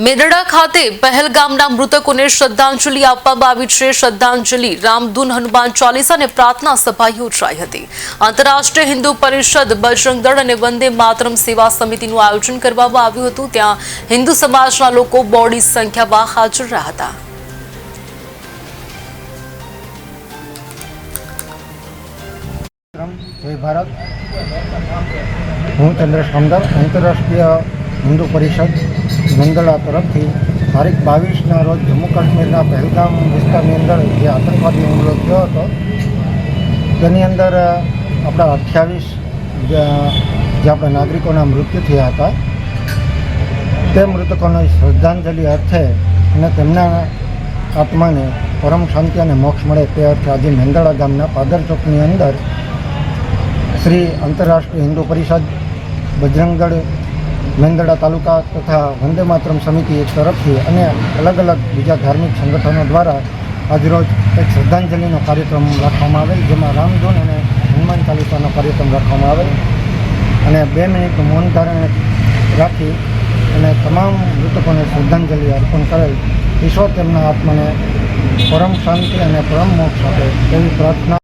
મેદડા ખાતે પહેલગામના મૃતકોને શ્રદ્ધાંજલિ આપવામાં આવી છે. શ્રદ્ધાંજલિ રામધૂન હનુમાન ચાલીસા અને પ્રાર્થના સભા યોજાઈ હતી. આંતરરાષ્ટ્રીય હિન્દુ પરિષદ, બજરંગ દળ અને વંદે માતરમ સેવા સમિતિનું આયોજન કરવામાં આવ્યું હતું. ત્યાં હિન્દુ સમાજના લોકો બોડી સંખ્યામાં હાજર રહ્યા હતા. જય ભારત. હું આંતરરાષ્ટ્રીય હિન્દુ પરિષદ. નંદડા તરફથી તારીખ બાવીસના રોજ જમ્મુ કાશ્મીરના પહેલગામ વિસ્તારની અંદર જે આતંકવાદી હુમલો થયો હતો, તેની અંદર આપણા અઠ્યાવીસ જે આપણા નાગરિકોના મૃત્યુ થયા હતા, તે મૃતકોને શ્રદ્ધાંજલિ અર્થે અને તેમના આત્માને પરમ શાંતિ અને મોક્ષ મળે તે અર્થે આજે મેંદળા ગામના પાદર ચોકની અંદર શ્રી આંતરરાષ્ટ્રીય હિન્દુ પરિષદ બજરંગ મેંદડા તાલુકા તથા વંદે માતરમ સમિતિ એક તરફથી અને અલગ અલગ બીજા ધાર્મિક સંગઠનો દ્વારા આજરોજ એક શ્રદ્ધાંજલિનો કાર્યક્રમ રાખવામાં આવેલ, જેમાં રામધૂન અને હનુમાન ચાલીસાનો કાર્યક્રમ રાખવામાં આવેલ. અને બે મિનિટનું મૌન ધારણ રાખી અને તમામ મૃતકોને શ્રદ્ધાંજલિ અર્પણ કરેલ, ઈશ્વર તેમના આત્માને પરમ શાંતિ અને પરમ મોક્ષ આપે તેવી પ્રાર્થના